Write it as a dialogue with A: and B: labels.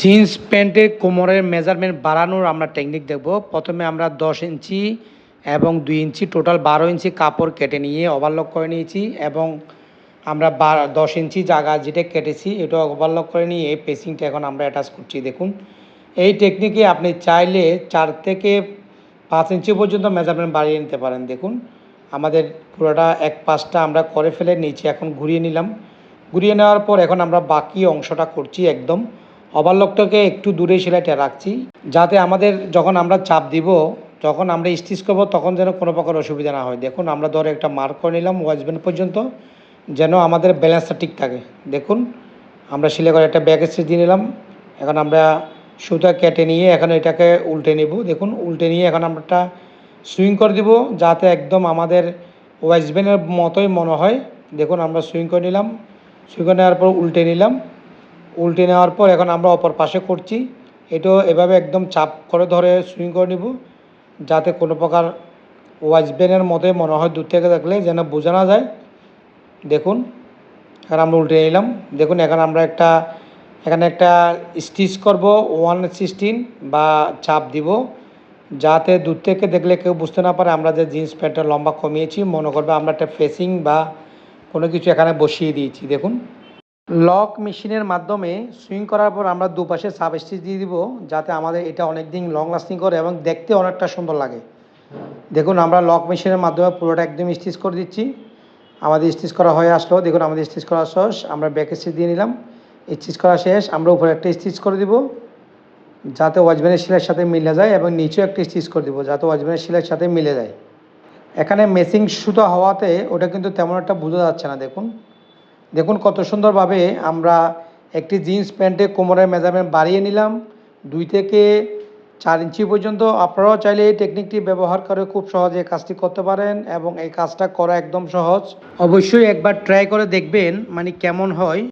A: Jeans প্যান্টের কোমরের measurement বাড়ানোর আমরা টেকনিক দেখব। প্রথমে আমরা দশ ইঞ্চি এবং দুই ইঞ্চি টোটাল বারো ইঞ্চি কাপড় কেটে নিয়ে ওভারলক করে নিয়েছি এবং আমরা দশ ইঞ্চি জায়গা যেটা কেটেছি, এটা ওভারলক করে নিয়ে এই পেসিংটা এখন আমরা অ্যাটাচ করছি। দেখুন, এই টেকনিকে আপনি চাইলে চার থেকে পাঁচ ইঞ্চি পর্যন্ত মেজারমেন্ট বাড়িয়ে নিতে পারেন। দেখুন, আমাদের পুরোটা এক পাশটা আমরা করে ফেলে নিচে এখন ঘুরিয়ে নিলাম। ঘুরিয়ে নেওয়ার পর এখন আমরা বাকি অংশটা করছি একদম। ওভারলকটাকে একটু দূরে সেলাইটা রাখছি, যাতে আমাদের যখন আমরা চাপ দিব, যখন আমরা স্টিচ করব, তখন যেন কোনো প্রকার অসুবিধা না হয়। দেখুন, আমরা ধরে একটা মার্ক করে নিলাম ওয়াইজব্যান্ড পর্যন্ত, যেন আমাদের ব্যালেন্সটা ঠিক থাকে। দেখুন, আমরা সেলাই করে একটা ব্যাগ স্টিচ দিয়ে নিলাম। এখন আমরা সুতা কেটে নিয়ে এখন এটাকে উল্টে নেব। দেখুন, উল্টে নিয়ে এখন আমরা একটা সুইং করে দিব, যাতে একদম আমাদের ওয়াইজব্যান্ডের মতোই মনে হয়। দেখুন, আমরা সুইং করে নিলাম। সুইং করে নেওয়ার পর উল্টে নিলাম। উল্টে নেওয়ার পর এখন আমরা অপর পাশে করছি। এটাও এভাবে একদম চাপ করে ধরে সুইং করে নিব, যাতে কোনো প্রকার ওয়াইজব্যানের মতোই মনে হয় দূর থেকে দেখলে যেন বোঝা না যায়। দেখুন এখন আমরা উল্টে নিলাম। দেখুন, এখন আমরা একটা, এখানে একটা স্টিচ করব ওয়ান সিক্সটিন বা চাপ দিব, যাতে দূর থেকে দেখলে কেউ বুঝতে না পারে আমরা যে জিন্স প্যান্টটা লম্বা কমিয়েছি। মনে করবে আমরা একটা ফেসিং বা কোনো কিছু এখানে বসিয়ে দিয়েছি। দেখুন লক মেশিনের মাধ্যমে সুইং করার পর আমরা দুপাশে সাব স্টিচ দিয়ে দিব, যাতে আমাদের এটা অনেক দিন লং লাস্টিং করে এবং দেখতে অনেকটা সুন্দর লাগে। দেখুন, আমরা লক মেশিনের মাধ্যমে পুরোটা একদম স্টিচ করে দিচ্ছি। আমাদের স্টিচ করা হয়ে আসলো। দেখুন, আমাদের স্টিচ করা শেষ। আমরা ব্যাক স্টিচ দিয়ে নিলাম। স্টিচ করা শেষ। আমরা উপরে একটা স্টিচ করে দিব, যাতে ওয়াজম্যানের সেলাইয়ের সাথে মিলে যায় এবং নিচেও একটা স্টিচ করে দিব, যাতে ওয়াজম্যানের সেলাইয়ের সাথে মিলে যায়। এখানে মেসিং সুতো হওয়াতে ওটা কিন্তু তেমন একটা বোঝা যাচ্ছে না, দেখুন। দেখুন কত সুন্দরভাবে আমরা একটি জিন্স প্যান্টে কোমরের মেজারমেন্ট বাড়িয়ে নিলাম। দুই থেকে চার ইঞ্চি পর্যন্ত আপনারাও চাইলে এই টেকনিকটি ব্যবহার করে খুব সহজে কাজটি করতে পারেন এবং এই কাজটা করা একদম সহজ। অবশ্যই একবার ট্রাই করে দেখবেন মানে কেমন হয়।